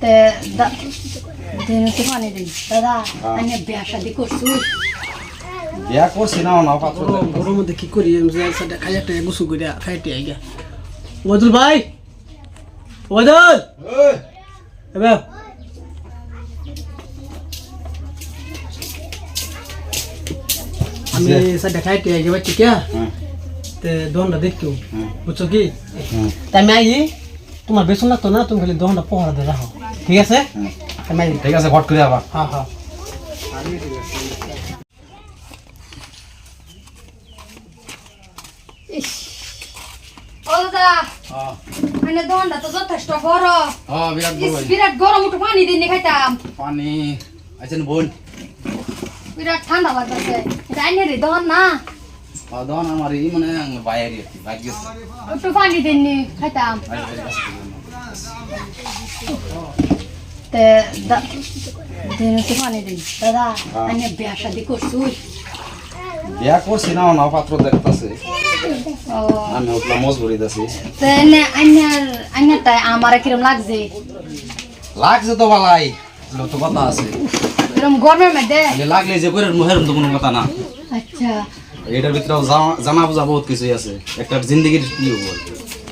তে দা- দিন তো পানি দিন। দাদা হ্যাঁ। আমি বিয়া শাদি করছি। বিয়া করছি না না পাত্র গরম মধ্যে কি করি আমি? সেটা খাই একটা গুছু করে খাইতে আইগা। ওয়াদুল ভাই! ওয়াদুল ওই, এবার। আমি সেটা খাইতে আইগা বাচ্চা কে তে দোনটা দেখো হ্যাঁ, বুঝছ কি? হ্যাঁ, তাই আমি আই তোমার বেসন লাগতো না তুমি খালি দোনটা পহরা দিয়ে রাখো। ঠিক আছে? ঠিক আছে ঘট করে আবার। হ্যাঁ হ্যাঁ। দাদা হ্যাঁ। মানে দোনটা তো যথেষ্ট বড় হ্যাঁ বিরাট ইস, বড় বিরাট গরম উঠে পানি দিন খাইতাম। পানি। আছেন বোন। বিরাট ঠান্ডা লাগতেছে। জানি রে না। হ্যাঁ, আমার ই মানে বাইরে আর কি বাইরে একটু পানি দিন খাইতাম। বাইরে বাইরে তে দা- দিন পানি দিন। দাদা হ্যাঁ। আমি বিয়া শাদি করছি। বিয়া করছি না না পাত্র দেখতাছে। আমি মজবুরি দাসি তে নে আইনার আমার কিরম লাগছে? লাগছে তো বালাই তো কথা আছে। এরম গরমের মধ্যে? লাগলে যে করে মুহের তো কোনো কথা না। আচ্ছা। এটার ভিতরে জানা- বোঝা বহুত কিছুই আছে। একটা জিন্দগির কি হব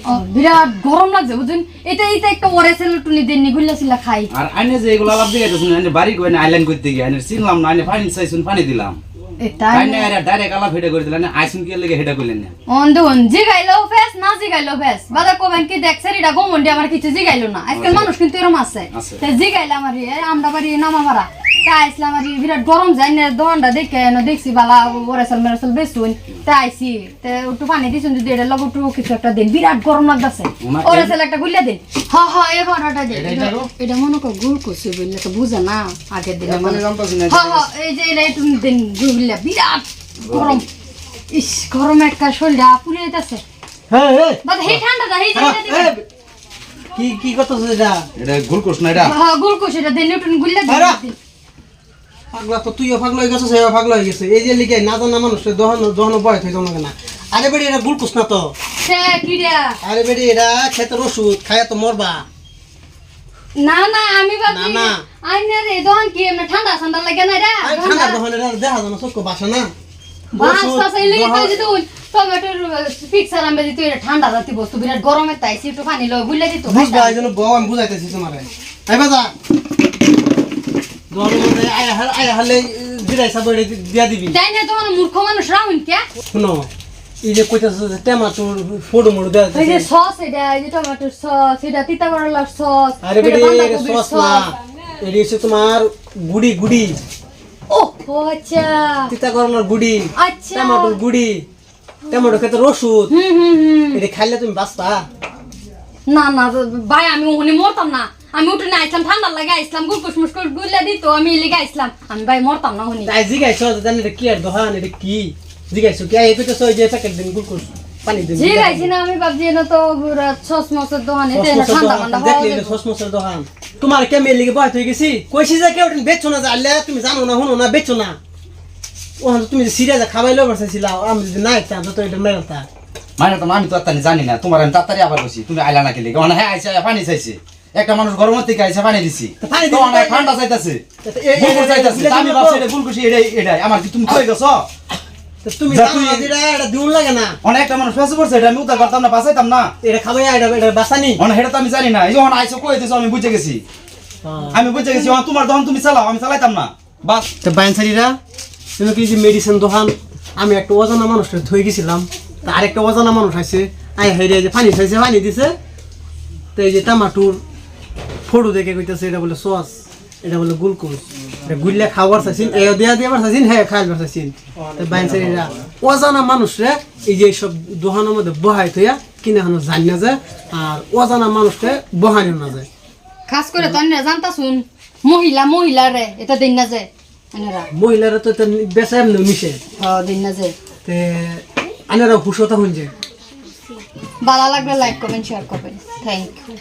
আর বিরাট গরম লাগছে বুঝুন এটা এটা একটা ওরেসেল টুনি দেন নিগুল্লা সিলা খাই। আর আইনে যে এগুলো আলাপ দিকে গেছেন আইনে বাড়ি করে আইল্যান্ড করতে গিয়ে আইনে চিনলাম না আইনে পানি চাইছুন পানি দিলাম। আইনে আরে ডাইরেক্ট আলাপ হেডে করে দিলেন আইসুন কি লেগে হেডে করলেন না? অন দুন জিগাইলো ফেস না জিগাইলো ফেস। বাদা কোবেন কি দেখছে রিডা গমন্ডি আমার কিছু জিগাইলো না। আজকাল মানুষ কিন্তু এরম আছে। আছে। তে জিগাইলে আমার এ, আমরা বাড়ি নামা তা আইসলাম আর বিরাট গরম যাই না? দোকানটা দেখে দেখছি বালা ওরেসেল মেরেসেল বেসুন তে আইসি তে একটু পানি দিছুন যদি এটা লগ একটু কিছু একটা দিন। বিরাট গরম লাগতেছে। ওনা- একটা গুলিয়া দিন। হ হ এ ঘরটা দিন। এটা এটা- এটা গো? এটা মনে কর গুল করছে বললে তো বুঝে না। আগের দিনে মানে জানতাছি না হ হ এই যে এটা একটু দিন গুলিয়া বিরাট গরম। ইস গরম একটা শরীরটা পুড়ে যাইতেছে। হ্যাঁ হ্যাঁ। বাদ হে ঠান্ডাটা হে যে এটা দিন। হ্যাঁ, কি কি করতেছ এটা? এটা গ্লুকোজ না এটা? হ্যাঁ গুলকোষ এটা দিন একটু গুলিয়া দিন। পাগলা তো তুইও পাগলা হয়ে গেছিস সেও পাগলা হয়ে গেছে। এই যে লিগে না জানা মানুষ দহন দহন বয়স হয়ে না। আরে বেড়ি এটা গুলকুস না তো? আরে বেড়ি এটা খেতের ওষুধ খায়া তো মরবা। না না আমি ভাবছি না, না। আইনা রে দহন কি এমনি ঠান্ডা ঠান্ডা লাগে না রে? ঠান্ডা দহন এটা দেখা যায় না চোখ বাসা না। বাস এই লেগে টমেটোর পিকচার আনবে দিত এটা ঠান্ডা রাতি বস্তু বিরাট গরমে তাই একটু পানি লয় গুলিয়া দিত। বুঝবা এই জন্য বউ আমি বুঝাইতেছি তোমারে। আই বাজা। দহন মধ্যে আয়া হাল দিয়া দিবি। তাই না তোমার মূর্খ মানুষ রাহুন কে? শুনো এই যে কইতাছ যে টেমাটোর ফোড়ো মোড়ো দেয়া ওই যে সস এটা এই যে টমেটোর সস এটা তিতা করলার সস আরে বেড়ি এটা সস না এটি হচ্ছে তোমার গুড়ি গুড়ি। ও আচ্ছা। তিতা করলার গুড়ি আচ্ছা। টমেটোর গুড়ি টমেটো খেতে ওষুধ হুম হুম হুম। এটা খাইলে তুমি বাঁচবা। না না ভাই আমি ওখানে মরতাম না। আমি উঠে না আইসলাম ঠান্ডা লাগে আইসলাম গুলকুস মুসকুস গুল্লা দিত আমি লেগে আইসলাম আমি ভাই মরতাম না ওখানে তাই জিগাইছ জানি এটা কি আর দোহান এটা কি? জিগাইছো কি? এই কইতেছ ওই যে প্যাকেট দিন গ্লুকোজ পানি দিন জি না আমি ভাবছি এটা তো সস মসের দোকান এটা ঠান্ডা ঠান্ডা দেখলি এটা সসমসের দোকান তোমার কেমন লিগে বয়স হয়ে গেছি? কইছি যে কেউ বেচছো না জানলে তুমি জানো না শুনো না বেচছো না। তুমি যে সিরিয়াসে খাবাইলেও বসাইছিলা আমি যদি না ইচ্ছা তো এটা মেরতা। মানে তো আমি তো জানি না তোমার আমি তাড়াতাড়ি আবার বসি তুমি আইলা না খেলে মানে হ্যাঁ আইসা পানি চাইছে। একটা মানুষ গরমের থেকে আইসা পানি দিছি। তো তো- ঠান্ডা চাইতাছে। গ্লুকোজ চাইতাছে। আমি ভাবছি এটা গ্লুকোজ এটাই এটাই। আমার কি তুমি কই গেছো? তুমি এটা এটা দিউন লাগে না। অনেক একটা মানুষ ফেসে পড়ছে এটা আমি উদ্ধার করতাম না বাঁচাইতাম না। এটা খাবাই এটা এটা বাসানি অনেক সেটা তো আমি জানি না। যখন আইসো কই দিছো আমি বুঝে গেছি। আমি বুঝে গেছি তোমার দহন তুমি চালাও আমি চালাইতাম না। বাস। তো বাইনসারিরা তুমি কি যে মেডিসিন দোকান আমি একটা অজানা মানুষটা ধুয়ে গেছিলাম তা আরেকটা অজানা মানুষ আছে আই হেরে যে পানি খাইছে পানি দিছে তো এই যে টমাটোর ফটো দেখে কইতেছে এটা বলে সস এটা বলে গ্লুকোজ। এটা গুল্লা খাবার চাইছেন এ দেয়া দেবার চাইছেন হ্যাঁ খাইবার চাইছেন। তো বাইনসারিরা অজানা মানুষরে এই যে সব দোকানের মধ্যে বহাই থইয়া কিনে এখনও জানি না যায় আর অজানা মানুষকে বহানিও না যায়। খাস করে তো অন্য জানতা শুন মহিলা মহিলা রে এটা দিন না যে আনারা মহিলারা তো এটা বেচা এমনি নিষেধ। হ দিন না যে তে আনারা হুশতা হন যে। ভালো লাগলে লাইক করবেন শেয়ার করবেন। Thank you